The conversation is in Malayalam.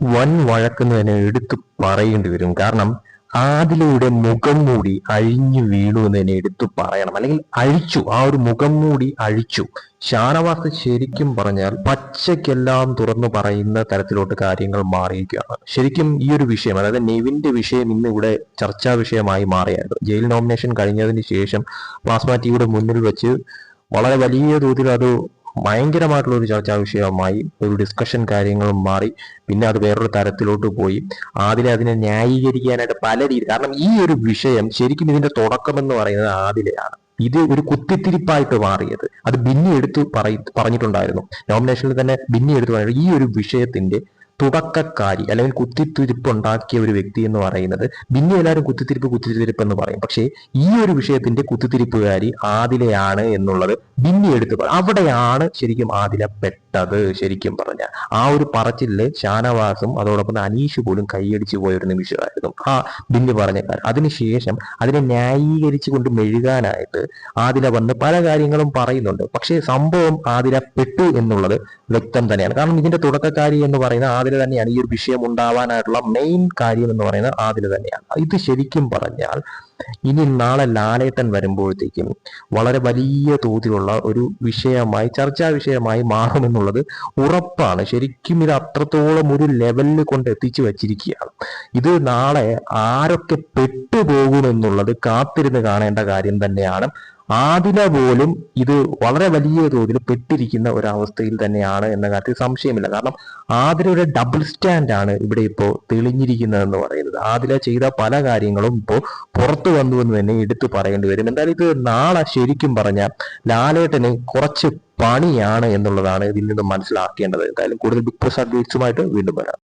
വൻ വഴക്കെന്ന് തന്നെ എടുത്തു പറയേണ്ടി വരും. കാരണം ആദിലയുടെ മുഖം മൂടി അഴിഞ്ഞു വീണു എന്ന് തന്നെ എടുത്തു പറയണം. അല്ലെങ്കിൽ അഴിച്ചു ആ ഒരു മുഖം മൂടി അഴിച്ചു. ഷാനവാസ് ശരിക്കും പറഞ്ഞാൽ പച്ചയ്ക്കെല്ലാം തുറന്നു പറയുന്ന തരത്തിലോട്ട് കാര്യങ്ങൾ മാറിയിരിക്കുകയാണ്. ശരിക്കും ഈ ഒരു വിഷയം അതായത് നെവിന്റെ വിഷയം ഇന്ന് ഇവിടെ ചർച്ചാ വിഷയമായി മാറിയായിരുന്നു. ജയിൽ നോമിനേഷൻ കഴിഞ്ഞതിന് ശേഷം പ്ലാസ്മ ടിവിയുടെ മുന്നിൽ വെച്ച് വളരെ വലിയ തോതിൽ അത് ഭയങ്കരമായിട്ടുള്ള ഒരു ചർച്ചാ വിഷയമായി ഒരു ഡിസ്കഷൻ കാര്യങ്ങളും മാറി പിന്നെ അത് വേറൊരു തരത്തിലോട്ട് പോയി. ആദിലെ അതിനെ ന്യായീകരിക്കാനായിട്ട് പല രീതി കാരണം ഈ ഒരു വിഷയം ശരിക്കും ഇതിന്റെ തുടക്കം എന്ന് പറയുന്നത് ആദിലെയാണ്. ഇത് ഒരു കുത്തിത്തിരിപ്പായിട്ട് മാറിയത്. അത് ബിന്നി എടുത്തു പറഞ്ഞിട്ടുണ്ടായിരുന്നു. നോമിനേഷനിൽ തന്നെ ബിന്നി എടുത്തു പറയുന്നത് ഈ ഒരു വിഷയത്തിന്റെ തുടക്കക്കാരി അല്ലെങ്കിൽ കുത്തിത്തിരിപ്പ് ഉണ്ടാക്കിയ ഒരു വ്യക്തി എന്ന് പറയുന്നത് പിന്നെ എല്ലാവരും കുത്തിത്തിരിപ്പ് കുത്തിത്തിരിപ്പ് എന്ന് പറയും. പക്ഷേ ഈ ഒരു വിഷയത്തിന്റെ കുത്തിത്തിരിപ്പുകാരി ആദിലയാണ് എന്നുള്ളത് ബിന്നി എടുത്ത് അവിടെയാണ് ശരിക്കും ആദില പെട്ടത് ശരിക്കും പറഞ്ഞാൽ. ആ ഒരു പറച്ചിൽ ഷാനവാസും അതോടൊപ്പം അനീഷ് പോലും കൈയടിച്ചു പോയ ഒരു നിമിഷമായിരുന്നു. ആ ബിന്നി പറഞ്ഞ കാര്യം. അതിനുശേഷം അതിനെ ന്യായീകരിച്ചു കൊണ്ട് മെഴുകാനായിട്ട് ആദില വന്ന് പല കാര്യങ്ങളും പറയുന്നുണ്ട്. പക്ഷേ സംഭവം ആദില പെട്ടു എന്നുള്ളത് വ്യക്തം തന്നെയാണ്. കാരണം ഇതിന്റെ തുടക്കക്കാരി എന്ന് പറയുന്ന ആദില തന്നെയാണ് ഈ ഒരു വിഷയം ഉണ്ടാവാനായിട്ടുള്ള മെയിൻ കാര്യം എന്ന് പറയുന്നത് അതിൽ തന്നെയാണ്. ഇത് ശരിക്കും പറഞ്ഞാൽ ഇനി നാളെ ലാലേട്ടൻ വരുമ്പോഴത്തേക്കും വളരെ വലിയ തോതിലുള്ള ഒരു വിഷയമായി ചർച്ചാ വിഷയമായി മാറുമെന്നുള്ളത് ഉറപ്പാണ്. ശരിക്കും ഇത് അത്രത്തോളം ഒരു ലെവലിൽ കൊണ്ട് എത്തിച്ചു വച്ചിരിക്കുകയാണ്. ഇത് നാളെ ആരൊക്കെ പെട്ടുപോകുമെന്നുള്ളത് കാത്തിരുന്ന് കാണേണ്ട കാര്യം തന്നെയാണ് ആദില പോലും ഇത് വളരെ വലിയ തോതിൽ പെട്ടിരിക്കുന്ന ഒരവസ്ഥയിൽ തന്നെയാണ് എന്ന കാര്യത്തിൽ സംശയമില്ല. കാരണം ആദിലയുടെ ഡബിൾ സ്റ്റാൻഡാണ് ഇവിടെ ഇപ്പോൾ തെളിഞ്ഞിരിക്കുന്നതെന്ന് പറയുന്നത്. ആദില ചെയ്ത പല കാര്യങ്ങളും ഇപ്പോൾ പുറത്തു വന്നു എന്ന് തന്നെ എടുത്തു പറയേണ്ടി വരും. എന്തായാലും ഇത് നാളെ ശരിക്കും പറഞ്ഞാൽ ലാലേട്ടന് കുറച്ച് പണിയാണ് എന്നുള്ളതാണ് ഇതിൽ നിന്ന് മനസ്സിലാക്കേണ്ടത്. എന്തായാലും കൂടുതൽ ബിഗ് ബോസ് അപ്ഡേറ്റ്സുമായിട്ട് വീണ്ടും വരാം.